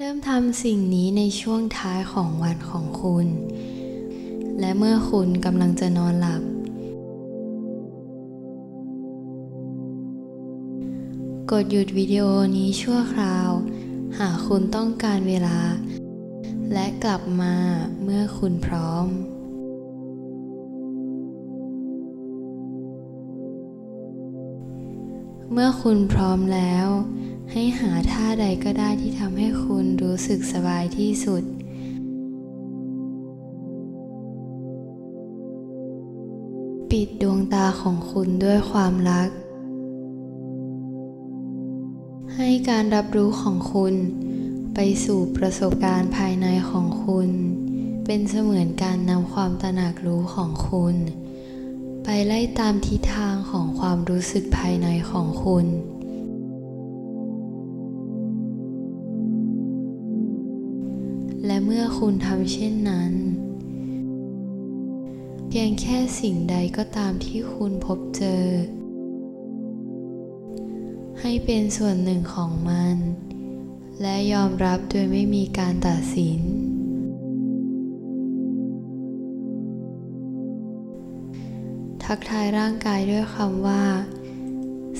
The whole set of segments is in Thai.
เริ่มทำสิ่งนี้ในช่วงท้ายของวันของคุณ และเมื่อคุณกำลังจะนอนหลับ กดหยุดวิดีโอนี้ชั่วคราว หากคุณต้องการเวลา และกลับมาเมื่อคุณพร้อมเมื่อคุณพร้อมแล้ว ให้หาท่าใดก็ได้ที่ทำให้คุณรู้สึกสบายที่สุด ปิดดวงตาของคุณด้วยความรัก ให้การรับรู้ของคุณไปสู่ประสบการณ์ภายในของคุณ เป็นเสมือนการนำความตระหนักรู้ของคุณ ไปไล่ตามทิศทางของความรู้สึกภายในของคุณ คุณทำเช่นนั้น เพียงแค่สิ่งใดก็ตามที่คุณพบเจอ ให้เป็นส่วนหนึ่งของมัน และยอมรับโดยไม่มีการตัดสิน ทักทายร่างกายด้วยคำว่า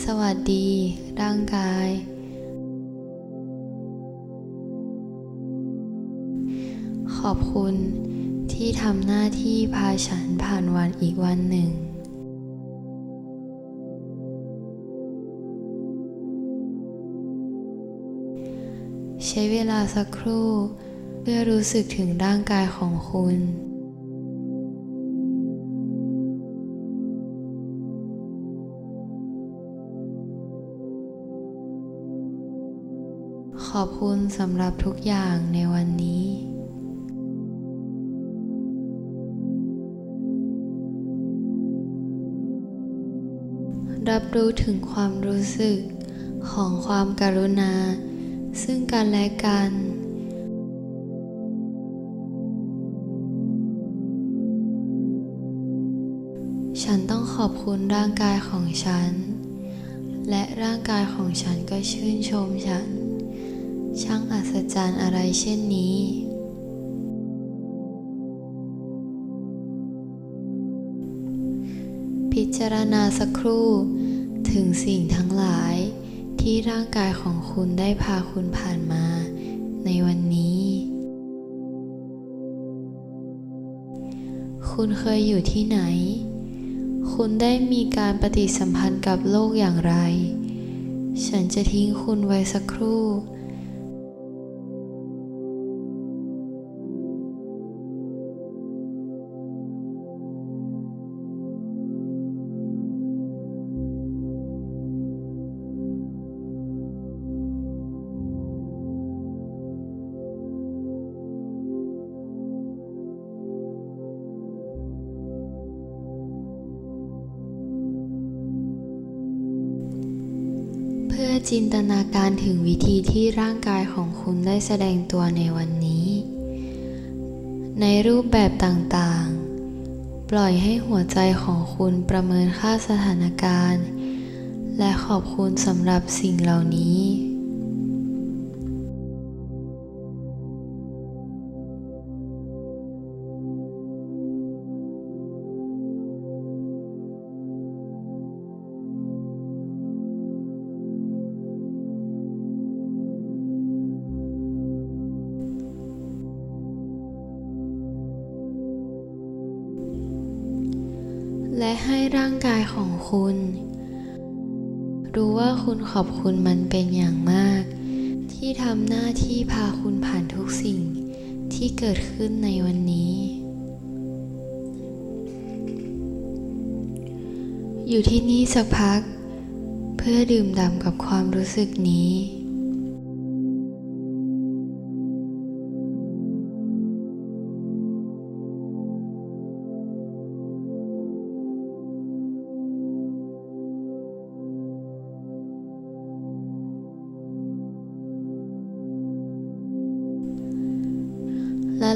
สวัสดี ร่างกาย ขอบคุณที่ทำหน้าที่พาฉันผ่านวันอีกวันหนึ่ง ใช้เวลาสักครู่ เพื่อรู้สึกถึงร่างกายของคุณขอบคุณสำหรับทุกอย่างในวันนี้ รู้ถึงความรู้สึกของความการุณา ซึ่งกันและกัน ฉันต้องขอบคุณร่างกายของฉัน และร่างกายของฉันก็ชื่นชมฉัน ช่างอัศจรรย์อะไรเช่นนี้พิจารณาสักครู่ ถึงสิ่งทั้งหลายที่ร่างกายของคุณได้พาคุณผ่านมา ในวันนี้ คุณเคยอยู่ที่ไหน คุณได้มีการปฏิสัมพันธ์กับโลกอย่างไร ฉันจะทิ้งคุณไว้สักครู่ พื่อจินตนาการถึงวิธีที่ร่างกายของคุณได้แสดงตัวในวันนี้ ในรูปแบบต่างๆ ปล่อยให้หัวใจของคุณประเมินค่าสถานการณ์ และขอบคุณสำหรับสิ่งเหล่านี้ และให้ร่างกายของคุณ รู้ว่าคุณขอบคุณมันเป็นอย่างมาก ที่ทำหน้าที่พาคุณผ่านทุกสิ่งที่เกิดขึ้นในวันนี้ อยู่ที่นี่สักพัก เพื่อดื่มด่ำกับความรู้สึกนี้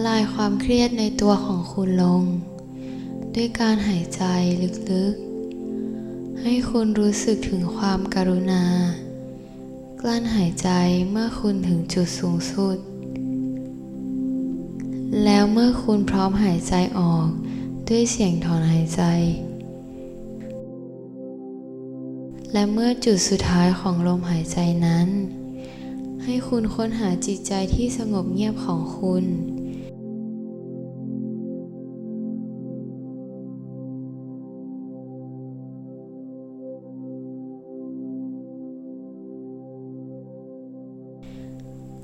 ละลายความเครียดในตัวของคุณลง ด้วยการหายใจลึกๆ ให้คุณรู้สึกถึงความการุณา กลั้นหายใจเมื่อคุณถึงจุดสูงสุด แล้วเมื่อคุณพร้อมหายใจออกด้วยเสียงถอนหายใจ และเมื่อจุดสุดท้ายของลมหายใจนั้นให้คุณค้นหาจิตใจที่สงบเงียบของคุณ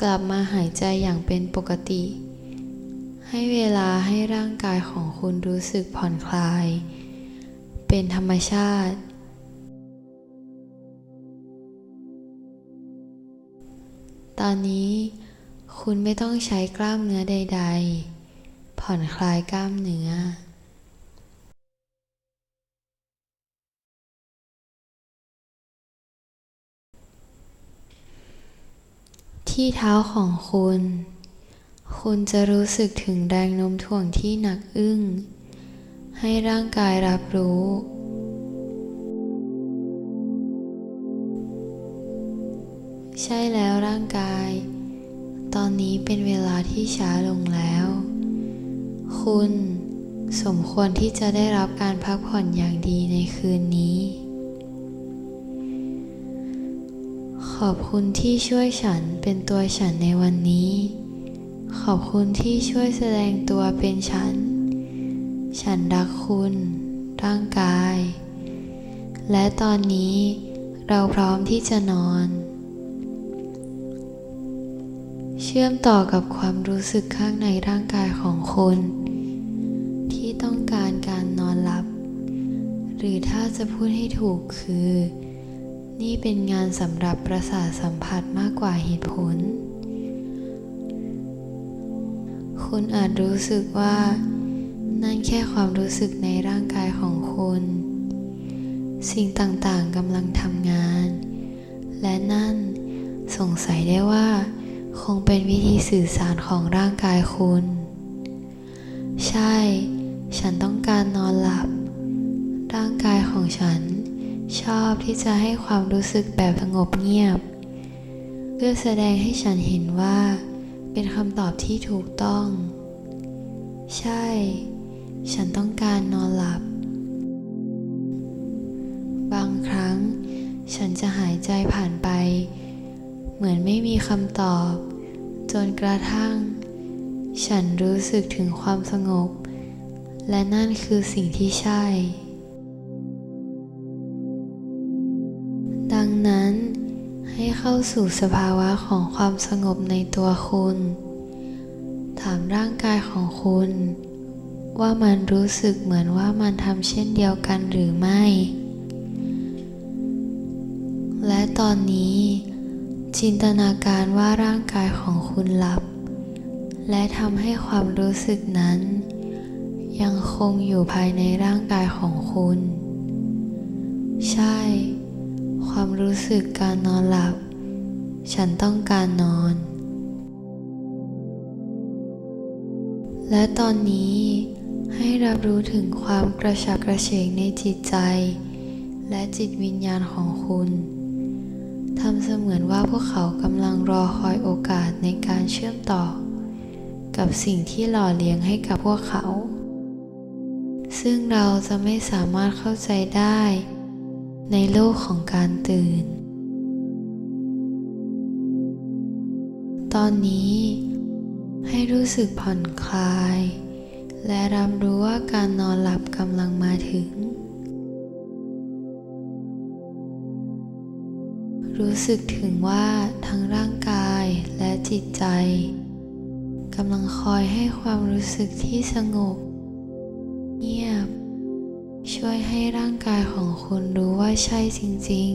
กลับมาหายใจอย่างเป็นปกติ ให้เวลาให้ร่างกายของคุณรู้สึกผ่อนคลาย เป็นธรรมชาติ ตอนนี้คุณไม่ต้องใช้กล้ามเนื้อใด ๆ ผ่อนคลายกล้ามเนื้อ ที่เท้าของคุณ คุณจะรู้สึกถึงแรงโน้มถ่วงที่หนักอึ้ง ให้ร่างกายรับรู้ ใช่แล้วร่างกาย ตอนนี้เป็นเวลาที่ช้าลงแล้ว คุณสมควรที่จะได้รับการพักผ่อนอย่างดีในคืนนี้ ขอบคุณที่ช่วยฉันเป็นตัวฉันในวันนี้ ขอบคุณที่ช่วยแสดงตัวเป็นฉัน ฉันรักคุณ ร่างกาย และตอนนี้เราพร้อมที่จะนอน เชื่อมต่อกับความรู้สึกข้างในร่างกายของคุณ ที่ต้องการการนอนหลับ หรือถ้าจะพูดให้ถูกคือ นี่เป็นงานสำหรับประสาทสัมผัสมากกว่าเหตุผล คุณอาจรู้สึกว่า นั่นแค่ความรู้สึกในร่างกายของคุณ สิ่งต่างๆกำลังทำงาน และนั่นสงสัยได้ว่า คงเป็นวิธีสื่อสารของร่างกายคุณ ใช่ ฉันต้องการนอนหลับ ร่างกายของฉัน ชอบที่จะให้ความรู้สึกแบบสงบเงียบ เพื่อแสดงให้ฉันเห็นว่า เป็นคำตอบที่ถูกต้อง ใช่ ฉันต้องการนอนหลับ บางครั้ง ฉันจะหายใจผ่านไป เหมือนไม่มีคำตอบ จนกระทั่ง ฉันรู้สึกถึงความสงบ และนั่นคือสิ่งที่ใช่ เข้าสู่สภาวะของความสงบในตัวคุณ ถามร่างกายของคุณ ว่ามันรู้สึกเหมือนว่ามันทำเช่นเดียวกันหรือไม่ และตอนนี้ จินตนาการว่าร่างกายของคุณหลับ และทำให้ความรู้สึกนั้น ยังคงอยู่ภายในร่างกายของคุณ ใช่ความรู้สึกการนอนหลับ ฉันต้องการนอน และตอนนี้ให้รับรู้ถึงความกระฉับกระเฉงในจิตใจ และจิตวิญญาณของคุณทำเสมือนว่าพวกเขากำลังรอคอยโอกาสในการเชื่อมต่อ กับสิ่งที่หล่อเลี้ยงให้กับพวกเขา ซึ่งเราจะไม่สามารถเข้าใจได้ ในโลกของการตื่น ตอนนี้ให้รู้สึกผ่อนคลาย และรับรู้ว่าการนอนหลับกำลังมาถึง รู้สึกถึงว่าทั้งร่างกายและจิตใจกำลังคอยให้ความรู้สึกที่สงบ เงียบ ช่วยให้ร่างกายของคุณรู้ว่าใช่จริง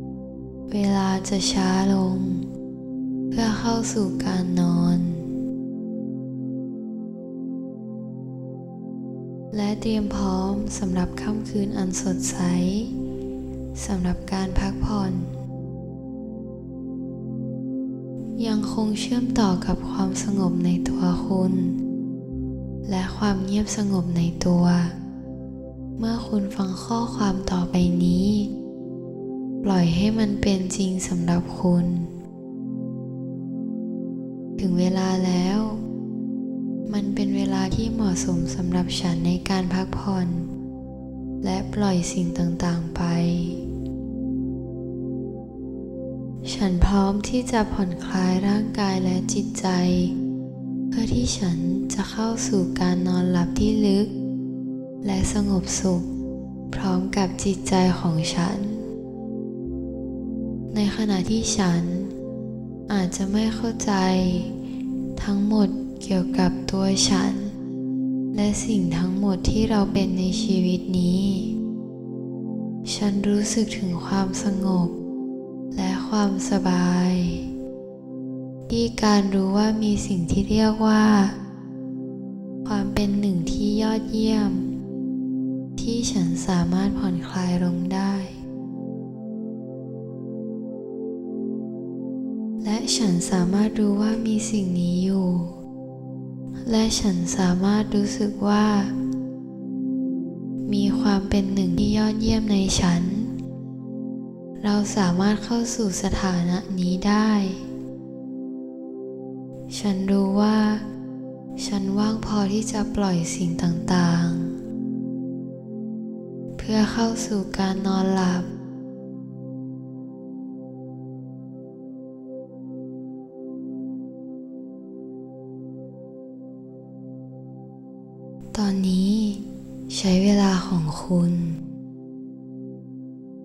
ๆ เวลาจะช้าลง เพื่อเข้าสู่การนอน และเตรียมพร้อมสำหรับค่ำคืนอันสดใสสำหรับการพักผ่อน ยังคงเชื่อมต่อกับความสงบในตัวคุณ และความเงียบสงบในตัว เมื่อคุณฟังข้อความต่อไปนี้ ปล่อยให้มันเป็นจริงสำหรับคุณ ถึงเวลาแล้ว มันเป็นเวลาที่เหมาะสมสำหรับฉันในการพักผ่อน และปล่อยสิ่งต่างๆไป ฉันพร้อมที่จะผ่อนคลายร่างกายและจิตใจ เพื่อที่ฉันจะเข้าสู่การนอนหลับที่ลึก และสงบสุข พร้อมกับจิตใจของฉัน ในขณะที่ฉัน อาจจะไม่เข้าใจ ทั้งหมดเกี่ยวกับตัวฉัน และสิ่งทั้งหมดที่เราเป็นในชีวิตนี้ ฉันรู้สึกถึงความสงบ และความสบาย ที่การรู้ว่ามีสิ่งที่เรียกว่า ความเป็นหนึ่งที่ยอดเยี่ยม ที่ฉันสามารถผ่อนคลายลงได้ ฉันสามารถรู้ว่ามีสิ่งนี้อยู่ และฉันสามารถรู้สึกว่า มีความเป็นหนึ่งที่ยอดเยี่ยมในฉัน เราสามารถเข้าสู่สถานะนี้ได้ ฉันรู้ว่า ฉันว่างพอที่จะปล่อยสิ่งต่างๆ เพื่อเข้าสู่การนอนหลับ ช้เวลาของคุณ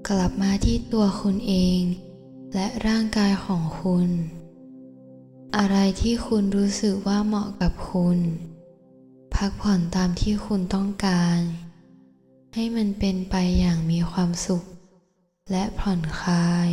กลับมาที่ตัวคุณเอง และร่างกายของคุณ อะไรที่คุณรู้สึกว่าเหมาะกับคุณ พักผ่อนตามที่คุณต้องการ ให้มันเป็นไปอย่างมีความสุข และผ่อนคลาย